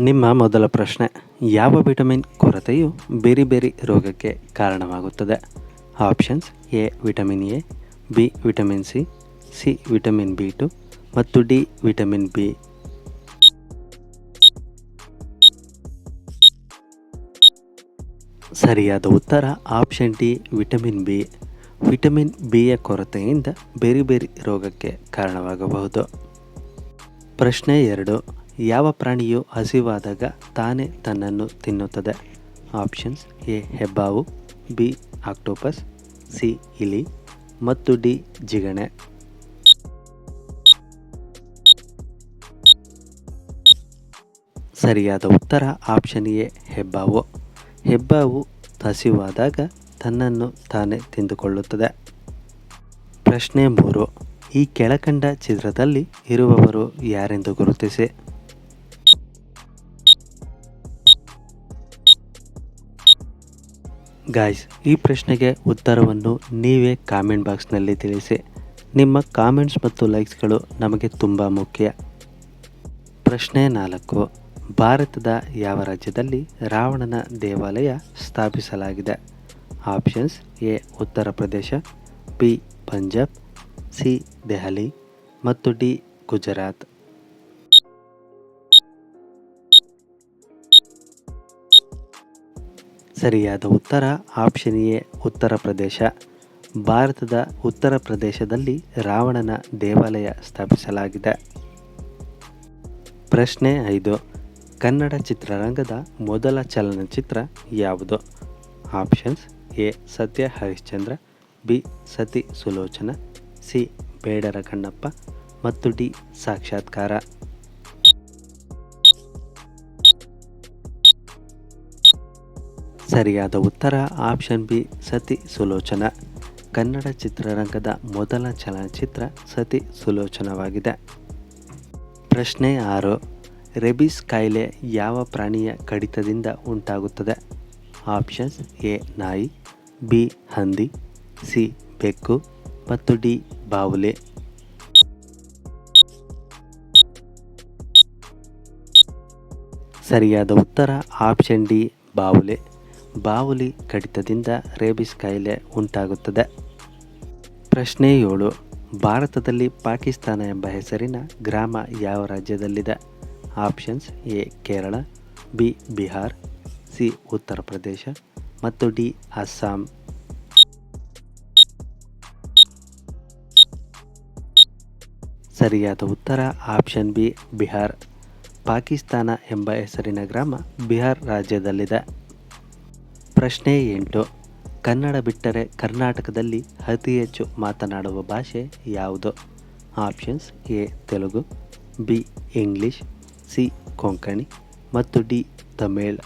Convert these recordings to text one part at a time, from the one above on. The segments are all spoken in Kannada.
ನಿಮ್ಮ ಮೊದಲ ಪ್ರಶ್ನೆ, ಯಾವ ವಿಟಮಿನ್ ಕೊರತೆಯು ಬೇರೆ ಬೇರೆ ರೋಗಕ್ಕೆ ಕಾರಣವಾಗುತ್ತದೆ? Options, A, vitamin A, B, vitamin C C, vitamin B two, ಮತ್ತು ಡಿ, ವಿಟಮಿನ್ ಬಿ. ಸರಿಯಾದ ಉತ್ತರ, option D, vitamin B. Vitamin ಬಿಯ ಕೊರತೆಯಿಂದ ಬೇರೆ ಬೇರೆ ರೋಗಕ್ಕೆ ಕಾರಣವಾಗಬಹುದು. ಪ್ರಶ್ನೆ ಎರಡು ಯಾವ ಪ್ರಾಣಿಯು ಹಸಿವಾದಾಗ ತಾನೇ ತನ್ನನ್ನು ತಿನ್ನುತ್ತದೆ? ಆಪ್ಷನ್ಸ್ ಎ, ಹೆಬ್ಬಾವು, ಬಿ, ಆಕ್ಟೋಪಸ್, ಸಿ, ಇಲಿ ಮತ್ತು ಡಿ, ಜಿಗಣೆ. ಸರಿಯಾದ ಉತ್ತರ ಆಪ್ಷನ್ ಎ, ಹೆಬ್ಬಾವು. ಹೆಬ್ಬಾವು ಹಸಿವಾದಾಗ ತನ್ನನ್ನು ತಾನೇ ತಿಂದುಕೊಳ್ಳುತ್ತದೆ. ಪ್ರಶ್ನೆ ಮೂರು. ಈ ಕೆಳಕಂಡ ಚಿತ್ರದಲ್ಲಿ ಇರುವವರು ಯಾರೆಂದು ಗುರುತಿಸಿ. ಗಾಯ್ಸ್ ಈ ಪ್ರಶ್ನೆಗೆ ಉತ್ತರವನ್ನು ನೀವೇ ಕಾಮೆಂಟ್ ಬಾಕ್ಸ್ನಲ್ಲಿ ತಿಳಿಸಿ. ನಿಮ್ಮ ಕಾಮೆಂಟ್ಸ್ ಮತ್ತು ಲೈಕ್ಸ್ಗಳು ನಮಗೆ ತುಂಬ ಮುಖ್ಯ. ಪ್ರಶ್ನೆ ನಾಲ್ಕು, ಭಾರತದ ಯಾವ ರಾಜ್ಯದಲ್ಲಿ ರಾವಣನ ದೇವಾಲಯ ಸ್ಥಾಪಿಸಲಾಗಿದೆ? Options A, Uttar Pradesh, B, Punjab, C, Delhi, ಮತ್ತು ಡಿ, ಗುಜರಾತ್. ಸರಿಯಾದ ಉತ್ತರ ಆಪ್ಷನ್ ಎ, ಉತ್ತರ ಪ್ರದೇಶ. ಭಾರತದ ಉತ್ತರ ಪ್ರದೇಶದಲ್ಲಿ ರಾವಣನ ದೇವಾಲಯ ಸ್ಥಾಪಿಸಲಾಗಿದೆ. ಪ್ರಶ್ನೆ ಐದು, ಕನ್ನಡ ಚಿತ್ರರಂಗದ ಮೊದಲ ಚಲನಚಿತ್ರ ಯಾವುದು? Options A, Satya Harishchandra, B, ಸತಿ ಸುಲೋಚನ, ಸಿ ಬೇಡರ ಕಣ್ಣಪ್ಪ ಮತ್ತು ಡಿ, ಸಾಕ್ಷಾತ್ಕಾರ. ಸರಿಯಾದ ಉತ್ತರ ಆಪ್ಷನ್ ಬಿ, ಸತಿ ಸುಲೋಚನ. ಕನ್ನಡ ಚಿತ್ರರಂಗದ ಮೊದಲ ಚಲನಚಿತ್ರ ಸತಿ ಸುಲೋಚನವಾಗಿದೆ. ಪ್ರಶ್ನೆ ಆರು, ರೆಬಿಸ್ ಕಾಯಿಲೆ ಯಾವ ಪ್ರಾಣಿಯ ಕಡಿತದಿಂದ ಉಂಟಾಗುತ್ತದೆ? ಆಪ್ಷನ್ಸ್ ಎ, ನಾಯಿ, ಬಿ, ಹಂದಿ, ಸಿ, ಬೆಕ್ಕು ಮತ್ತು ಡಿ, ಬಾವುಲೆ. ಸರಿಯಾದ ಉತ್ತರ ಆಪ್ಷನ್ ಡಿ, ಬಾವುಲೆ. ಬಾವುಲಿ ಕಡಿತದಿಂದ ರೇಬಿಸ್ ಕಾಯಿಲೆ ಉಂಟಾಗುತ್ತದೆ. ಪ್ರಶ್ನೆ ಏಳು, ಭಾರತದಲ್ಲಿ ಪಾಕಿಸ್ತಾನ ಎಂಬ ಹೆಸರಿನ ಗ್ರಾಮ ಯಾವ ರಾಜ್ಯದಲ್ಲಿದೆ? Options A, Kerala, B, Bihar, C, Uttar Pradesh ಮತ್ತು ಡಿ, ಅಸ್ಸಾಂ. ಸರಿಯಾದ ಉತ್ತರ ಆಪ್ಷನ್ ಬಿ, ಬಿಹಾರ್. ಪಾಕಿಸ್ತಾನ ಎಂಬ ಹೆಸರಿನ ಗ್ರಾಮ ಬಿಹಾರ್ ರಾಜ್ಯದಲ್ಲಿದೆ. ಪ್ರಶ್ನೆ ಎಂಟು. ಕನ್ನಡ ಬಿಟ್ಟರೆ ಕರ್ನಾಟಕದಲ್ಲಿ ಅತಿ ಹೆಚ್ಚು ಮಾತನಾಡುವ ಭಾಷೆ ಯಾವುದು? Options A, Telugu, B, English, C, Konkani ಮತ್ತು ಡಿ, ತಮಿಳ್.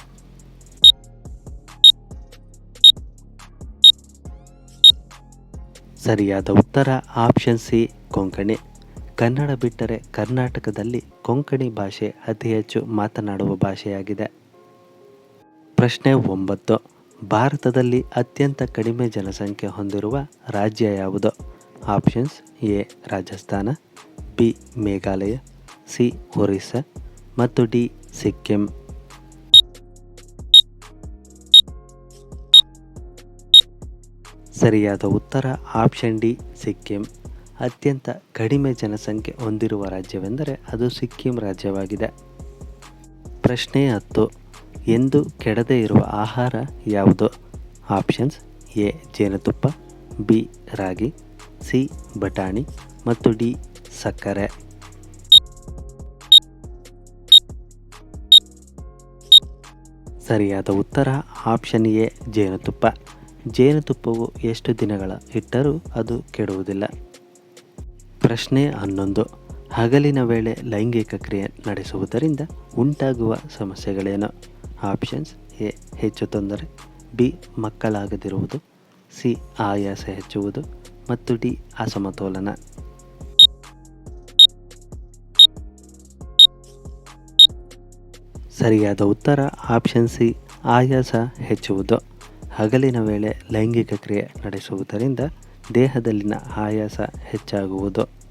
ಸರಿಯಾದ ಉತ್ತರ ಆಪ್ಷನ್ ಸಿ, ಕೊಂಕಣಿ. ಕನ್ನಡ ಬಿಟ್ಟರೆ ಕರ್ನಾಟಕದಲ್ಲಿ ಕೊಂಕಣಿ ಭಾಷೆ ಅತಿ ಹೆಚ್ಚು ಮಾತನಾಡುವ ಭಾಷೆಯಾಗಿದೆ. ಪ್ರಶ್ನೆ ಒಂಬತ್ತು. ಭಾರತದಲ್ಲಿ ಅತ್ಯಂತ ಕಡಿಮೆ ಜನಸಂಖ್ಯೆ ಹೊಂದಿರುವ ರಾಜ್ಯ ಯಾವುದು? Options A, Rajasthan, B, Meghalaya, C, Orissa ಮತ್ತು ಡಿ, ಸಿಕ್ಕಿಂ. ಸರಿಯಾದ ಉತ್ತರ ಆಪ್ಷನ್ ಡಿ, ಸಿಕ್ಕಿಂ. ಅತ್ಯಂತ ಕಡಿಮೆ ಜನಸಂಖ್ಯೆ ಹೊಂದಿರುವ ರಾಜ್ಯವೆಂದರೆ ಅದು ಸಿಕ್ಕಿಂ ರಾಜ್ಯವಾಗಿದೆ. ಪ್ರಶ್ನೆ ಹತ್ತು. ಎಂದು ಕೆಡದೇ ಇರುವ ಆಹಾರ ಯಾವುದು? ಆಪ್ಷನ್ಸ್ ಎ, ಜೇನುತುಪ್ಪ, ಬಿ, ರಾಗಿ, ಸಿ, ಬಟಾಣಿ ಮತ್ತು ಡಿ, ಸಕ್ಕರೆ. ಸರಿಯಾದ ಉತ್ತರ ಆಪ್ಷನ್ ಎ, ಜೇನುತುಪ್ಪ. ಜೇನುತುಪ್ಪವು ಎಷ್ಟು ದಿನಗಳ ಇಟ್ಟರೂ ಅದು ಕೆಡುವುದಿಲ್ಲ. ಪ್ರಶ್ನೆ ಹನ್ನೊಂದು. ಹಗಲಿನ ವೇಳೆ ಲೈಂಗಿಕ ಕ್ರಿಯೆ ನಡೆಸುವುದರಿಂದ ಉಂಟಾಗುವ ಸಮಸ್ಯೆಗಳೇನು? ಆಪ್ಷನ್ಸ್ ಎ ಹೆಚ್ಚು ತೊಂದರೆ. ಬಿ ಮಕ್ಕಳಾಗದಿರುವುದು. ಸಿ ಆಯಾಸ ಹೆಚ್ಚುವುದು. ಮತ್ತು ಡಿ ಅಸಮತೋಲನ. ಸರಿಯಾದ ಉತ್ತರ ಆಪ್ಷನ್ ಸಿ ಆಯಾಸ ಹೆಚ್ಚುವುದು. ಹಗಲಿನ ವೇಳೆ ಲೈಂಗಿಕ ಕ್ರಿಯೆ ನಡೆಸುವುದರಿಂದ ದೇಹದಲ್ಲಿನ ಆಯಾಸ ಹೆಚ್ಚಾಗುವುದು.